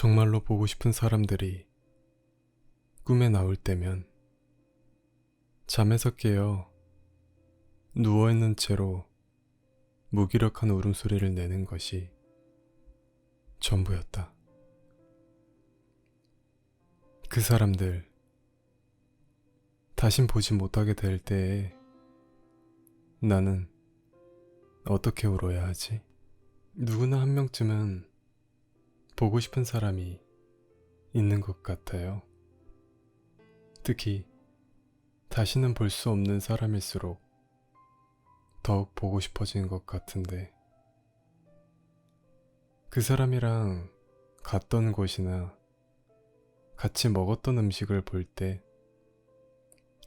정말로 보고 싶은 사람들이 꿈에 나올 때면 잠에서 깨어 누워있는 채로 무기력한 울음소리를 내는 것이 전부였다. 그 사람들 다신 보지 못하게 될 때에 나는 어떻게 울어야 하지? 누구나 한 명쯤은 보고 싶은 사람이 있는 것 같아요. 특히 다시는 볼 수 없는 사람일수록 더욱 보고 싶어지는 것 같은데 그 사람이랑 갔던 곳이나 같이 먹었던 음식을 볼 때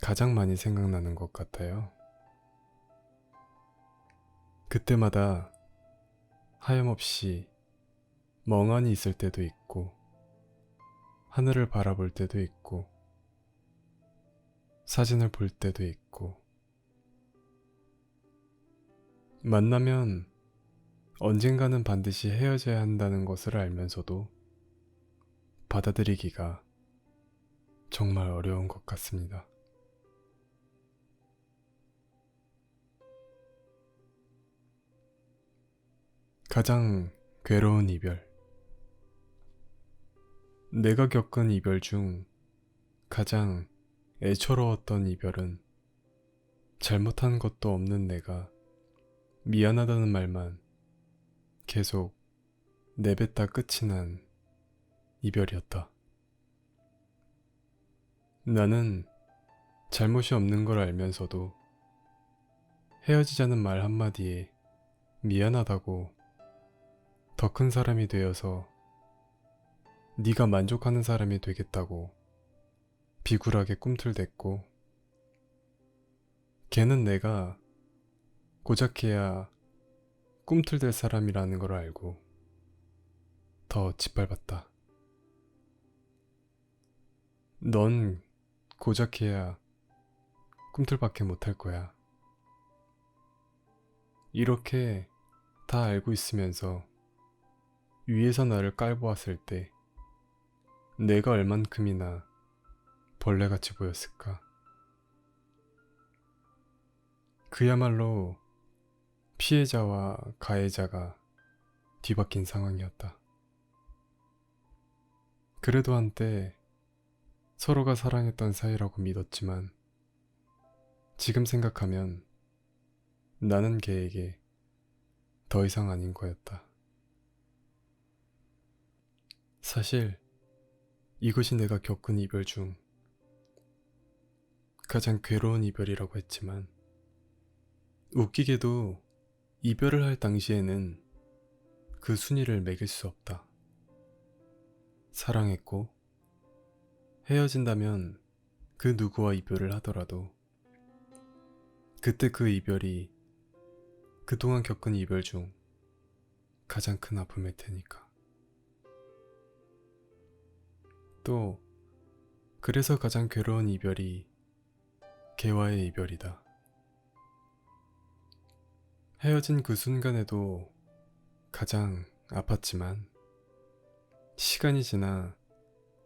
가장 많이 생각나는 것 같아요. 그때마다 하염없이 멍하니 있을 때도 있고, 하늘을 바라볼 때도 있고, 사진을 볼 때도 있고, 만나면 언젠가는 반드시 헤어져야 한다는 것을 알면서도 받아들이기가 정말 어려운 것 같습니다. 가장 괴로운 이별. 내가 겪은 이별 중 가장 애처로웠던 이별은 잘못한 것도 없는 내가 미안하다는 말만 계속 내뱉다 끝이 난 이별이었다. 나는 잘못이 없는 걸 알면서도 헤어지자는 말 한마디에 미안하다고 더 큰 사람이 되어서 네가 만족하는 사람이 되겠다고 비굴하게 꿈틀댔고 걔는 내가 고작해야 꿈틀댈 사람이라는 걸 알고 더 짓밟았다. 넌 고작해야 꿈틀밖에 못할 거야. 이렇게 다 알고 있으면서 위에서 나를 깔보았을 때 내가 얼만큼이나 벌레같이 보였을까? 그야말로 피해자와 가해자가 뒤바뀐 상황이었다. 그래도 한때 서로가 사랑했던 사이라고 믿었지만 지금 생각하면 나는 걔에게 더 이상 아닌 거였다. 사실 이것이 내가 겪은 이별 중 가장 괴로운 이별이라고 했지만 웃기게도 이별을 할 당시에는 그 순위를 매길 수 없다. 사랑했고 헤어진다면 그 누구와 이별을 하더라도 그때 그 이별이 그동안 겪은 이별 중 가장 큰 아픔일 테니까. 또 그래서 가장 괴로운 이별이 개와의 이별이다. 헤어진 그 순간에도 가장 아팠지만 시간이 지나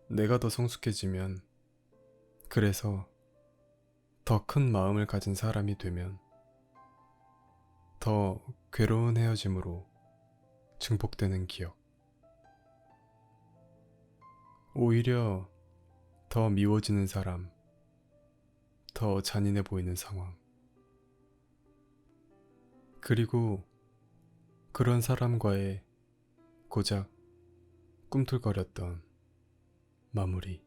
내가 더 성숙해지면 그래서 더 큰 마음을 가진 사람이 되면 더 괴로운 헤어짐으로 증폭되는 기억. 오히려 더 미워지는 사람, 더 잔인해 보이는 상황. 그리고 그런 사람과의 고작 꿈틀거렸던 마무리.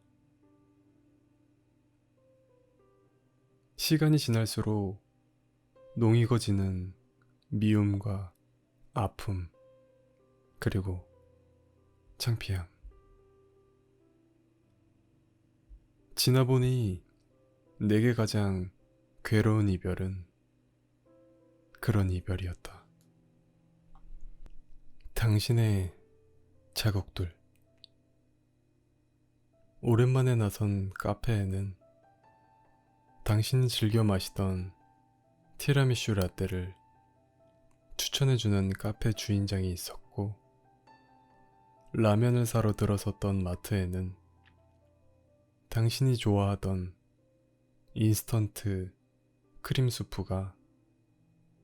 시간이 지날수록 농익어지는 미움과 아픔, 그리고 창피함. 지나보니 내게 가장 괴로운 이별은 그런 이별이었다. 당신의 자국들. 오랜만에 나선 카페에는 당신이 즐겨 마시던 티라미슈 라떼를 추천해주는 카페 주인장이 있었고, 라면을 사러 들어섰던 마트에는 당신이 좋아하던 인스턴트 크림 수프가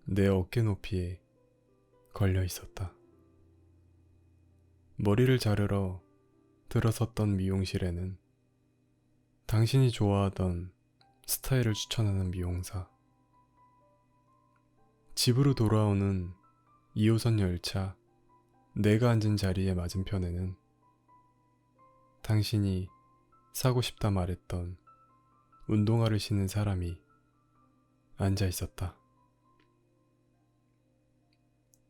내 어깨 높이에 걸려 있었다. 머리를 자르러 들어섰던 미용실에는 당신이 좋아하던 스타일을 추천하는 미용사. 집으로 돌아오는 2호선 열차 내가 앉은 자리의 맞은편에는 당신이 사고 싶다 말했던 운동화를 신은 사람이 앉아 있었다.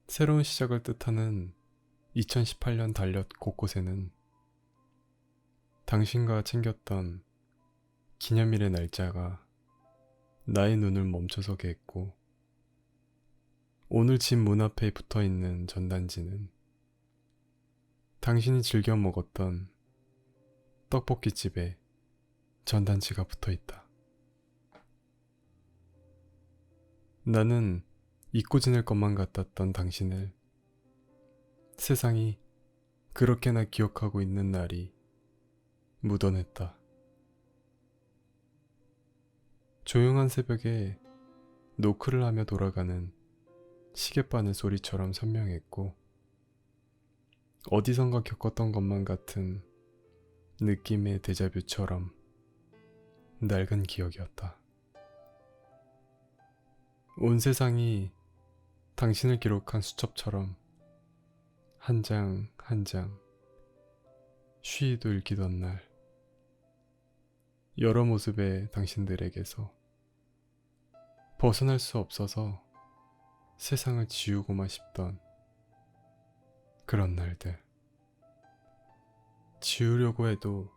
새로운 시작을 뜻하는 2018년 달력 곳곳에는 당신과 챙겼던 기념일의 날짜가 나의 눈을 멈춰서게 했고 오늘 집 문 앞에 붙어 있는 전단지는 당신이 즐겨 먹었던 떡볶이집에 전단지가 붙어 있다. 나는 잊고 지낼 것만 같았던 당신을 세상이 그렇게나 기억하고 있는 날이 묻어냈다. 조용한 새벽에 노크를 하며 돌아가는 시계바늘 소리처럼 선명했고 어디선가 겪었던 것만 같은 느낌의 데자뷰처럼 낡은 기억이었다. 온 세상이 당신을 기록한 수첩처럼 한 장 한 장 쉬이도 읽히던 날 여러 모습의 당신들에게서 벗어날 수 없어서 세상을 지우고만 싶던 그런 날들. 지우려고 해도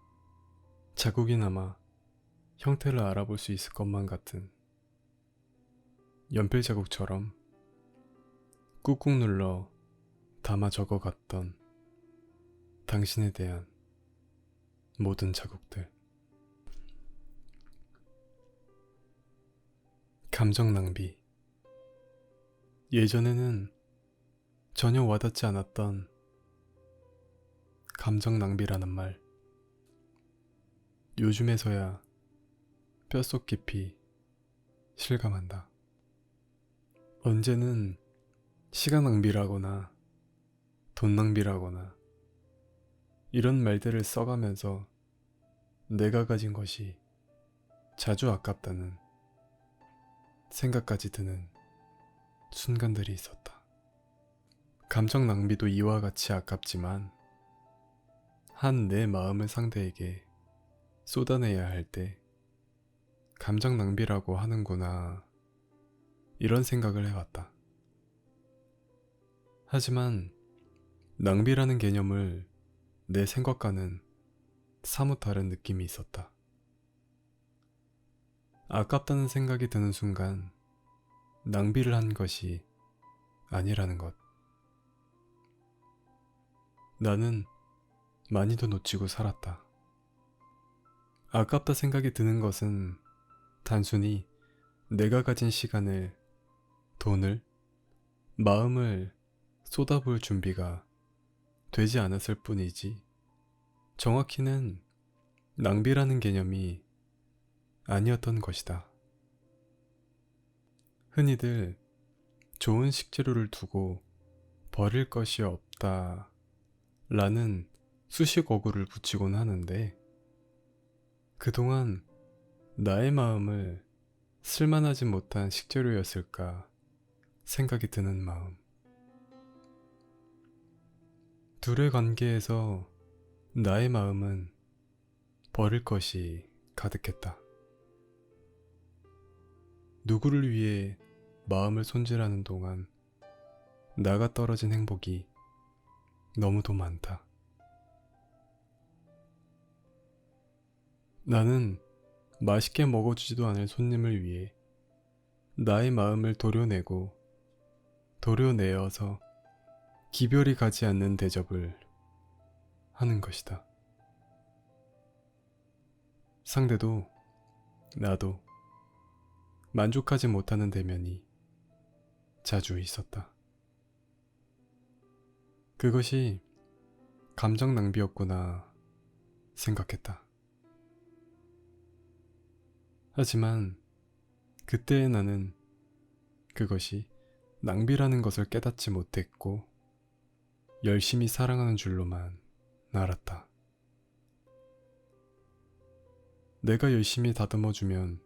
자국이 남아 형태를 알아볼 수 있을 것만 같은 연필 자국처럼 꾹꾹 눌러 담아 적어갔던 당신에 대한 모든 자국들. 감정 낭비. 예전에는 전혀 와닿지 않았던 감정 낭비라는 말. 요즘에서야 뼛속 깊이 실감한다. 언제는 시간 낭비라거나 돈 낭비라거나 이런 말들을 써가면서 내가 가진 것이 자주 아깝다는 생각까지 드는 순간들이 있었다. 감정 낭비도 이와 같이 아깝지만 한 내 마음을 상대에게 쏟아내야 할 때 감정 낭비라고 하는구나 이런 생각을 해왔다. 하지만 낭비라는 개념을 내 생각과는 사뭇 다른 느낌이 있었다. 아깝다는 생각이 드는 순간 낭비를 한 것이 아니라는 것. 나는 많이도 놓치고 살았다. 아깝다 생각이 드는 것은 단순히 내가 가진 시간을, 돈을, 마음을 쏟아부을 준비가 되지 않았을 뿐이지, 정확히는 낭비라는 개념이 아니었던 것이다. 흔히들 좋은 식재료를 두고 버릴 것이 없다 라는 수식 어구를 붙이곤 하는데 그동안 나의 마음을 쓸만하지 못한 식재료였을까 생각이 드는 마음. 둘의 관계에서 나의 마음은 버릴 것이 가득했다. 누구를 위해 마음을 손질하는 동안 나가 떨어진 행복이 너무도 많다. 나는 맛있게 먹어주지도 않을 손님을 위해 나의 마음을 도려내고 도려내어서 기별이 가지 않는 대접을 하는 것이다. 상대도 나도 만족하지 못하는 대면이 자주 있었다. 그것이 감정 낭비였구나 생각했다. 하지만 그때의 나는 그것이 낭비라는 것을 깨닫지 못했고 열심히 사랑하는 줄로만 알았다. 내가 열심히 다듬어주면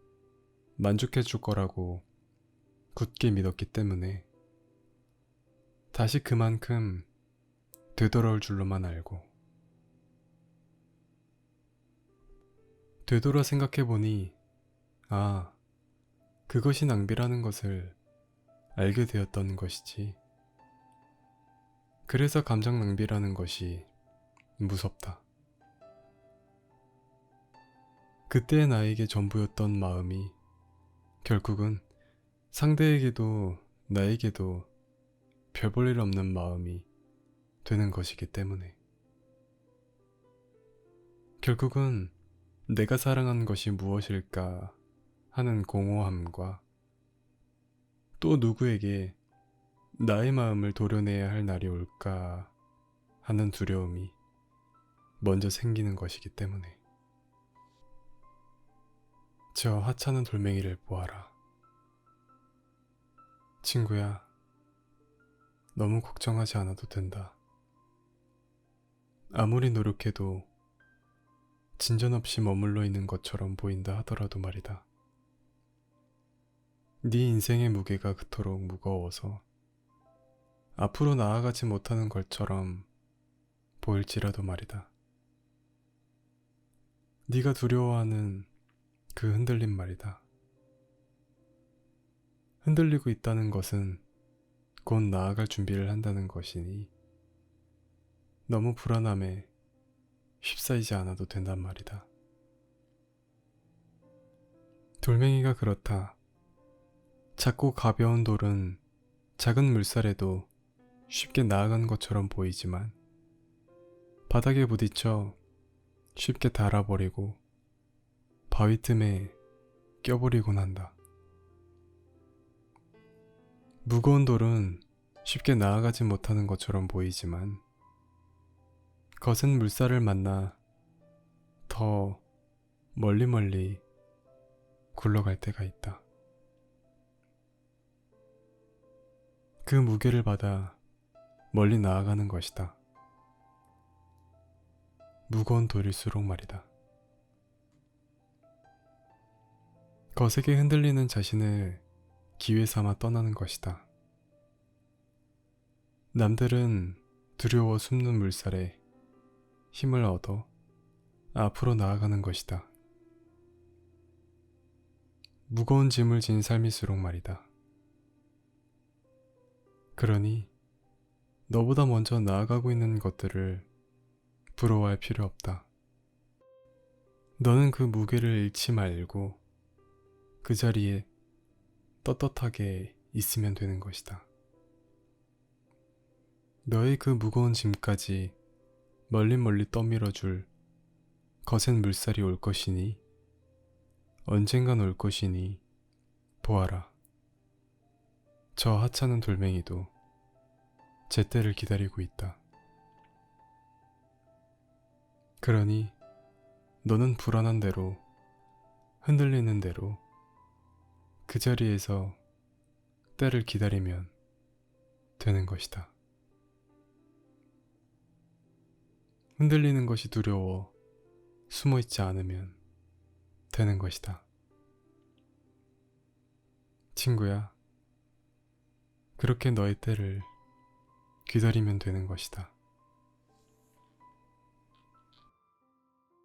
만족해줄 거라고 굳게 믿었기 때문에 다시 그만큼 되돌아올 줄로만 알고 되돌아 생각해보니 아 그것이 낭비라는 것을 알게 되었던 것이지 그래서 감정 낭비라는 것이 무섭다. 그때의 나에게 전부였던 마음이 결국은 상대에게도 나에게도 별 볼 일 없는 마음이 되는 것이기 때문에 결국은 내가 사랑한 것이 무엇일까 하는 공허함과 또 누구에게 나의 마음을 도려내야 할 날이 올까 하는 두려움이 먼저 생기는 것이기 때문에 저 하찮은 돌멩이를 보아라. 친구야, 너무 걱정하지 않아도 된다. 아무리 노력해도 진전 없이 머물러 있는 것처럼 보인다 하더라도 말이다. 네 인생의 무게가 그토록 무거워서 앞으로 나아가지 못하는 것처럼 보일지라도 말이다. 네가 두려워하는 그 흔들림 말이다. 흔들리고 있다는 것은 곧 나아갈 준비를 한다는 것이니 너무 불안함에 휩싸이지 않아도 된단 말이다. 돌멩이가 그렇다. 작고 가벼운 돌은 작은 물살에도 쉽게 나아간 것처럼 보이지만 바닥에 부딪혀 쉽게 닳아버리고 바위 틈에 껴버리곤 한다. 무거운 돌은 쉽게 나아가지 못하는 것처럼 보이지만 거센 물살을 만나 더 멀리 멀리 굴러갈 때가 있다. 그 무게를 받아 멀리 나아가는 것이다. 무거운 돌일수록 말이다. 거세게 흔들리는 자신을 기회 삼아 떠나는 것이다. 남들은 두려워 숨는 물살에 힘을 얻어 앞으로 나아가는 것이다. 무거운 짐을 진 삶일수록 말이다. 그러니 너보다 먼저 나아가고 있는 것들을 부러워할 필요 없다. 너는 그 무게를 잃지 말고 그 자리에 떳떳하게 있으면 되는 것이다. 너의 그 무거운 짐까지 멀리 멀리 떠밀어 줄 거센 물살이 올 것이니 언젠간 올 것이니 보아라. 저 하찮은 돌멩이도 제 때를 기다리고 있다. 그러니 너는 불안한 대로 흔들리는 대로 그 자리에서 때를 기다리면 되는 것이다. 흔들리는 것이 두려워 숨어 있지 않으면 되는 것이다. 친구야, 그렇게 너의 때를 기다리면 되는 것이다.